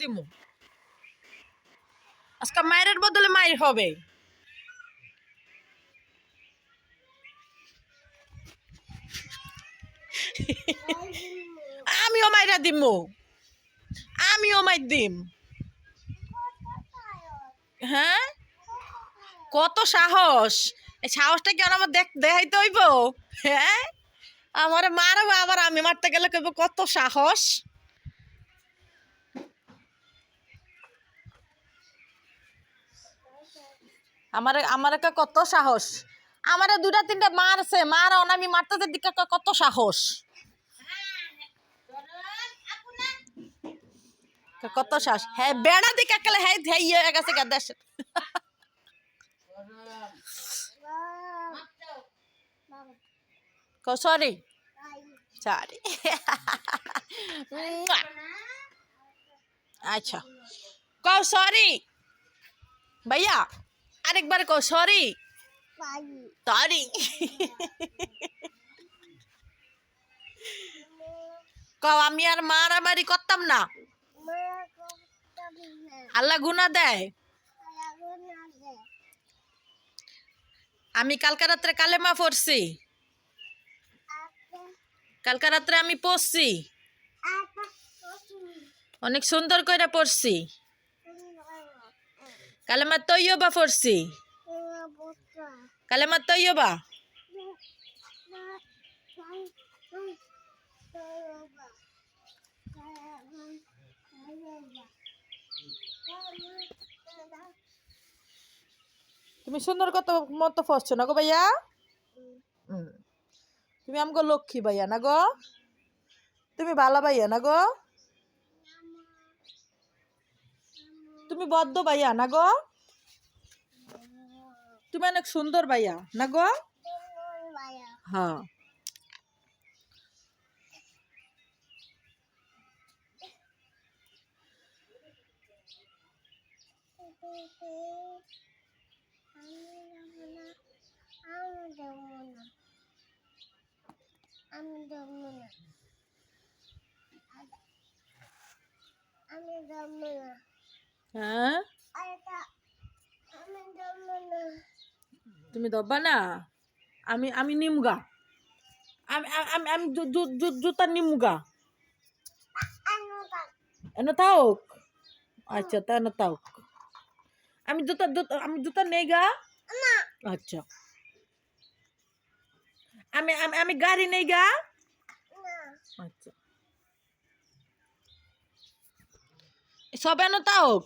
দিমু। আজকে মায়ের বদলে মায়ের হবে। আমিও মাইরা দিমু। আমিও মাইর দিম। হ্যাঁ? কত সাহস। এই সাহসটা কি আমার দেখ দেখাইতে হইব? হ্যাঁ? আমার মারবো, আবার আমি মারতে গেলে কইব কত সাহস। আমার আমার একটা কত সাহস? আমারে দুটা তিনটা মারছে, মার আমি মারতে দিকে কত সাহস? কত সাহস? হ্যাঁ বেড়া দিকে একেলে হ্যাঁ হ্যাঁ ইয়ে হয়ে গেছে গা, দেশ। সরি সরি আচ্ছা। কও সরি ভাইয়া। আরেকবার কো সরি। সরি। কও আমি আর মারামারি করতাম না। আল্লাহ গুনা দেয়। আমি কালকা রাত্রে কালেমা পড়ছি। কালকা রাত্রে আমি পড়ছি। অনেক সুন্দর করে পড়ছি। কালেমা তৈয়বা পড়ছি কালেমা তৈয়বা তুমি সুন্দর কত মতো পড়ছো না গো ভাইয়া। তুমি আমগো লক্ষ্মী ভাইয়া না গো? তুমি ভালো ভাইয়া না গো? তুমি বদ্ধ ভাইয়া, না গো? তুমি অনেক সুন্দর ভাইয়া, না গো? হ্যাঁ। আমি জন্ম না। আমি হ্যাঁ? তুমি দব্বা না? আমি আমি নিমগা। আমি, আমি- আমি জুতা নিমগা। এনে থাক। আচ্ছা তা না থাক। আমি জুতা আমি জুতা নেই গা। আচ্ছা। আমি আমি গাড়ি নেই গা। আচ্ছা। সবে না থাক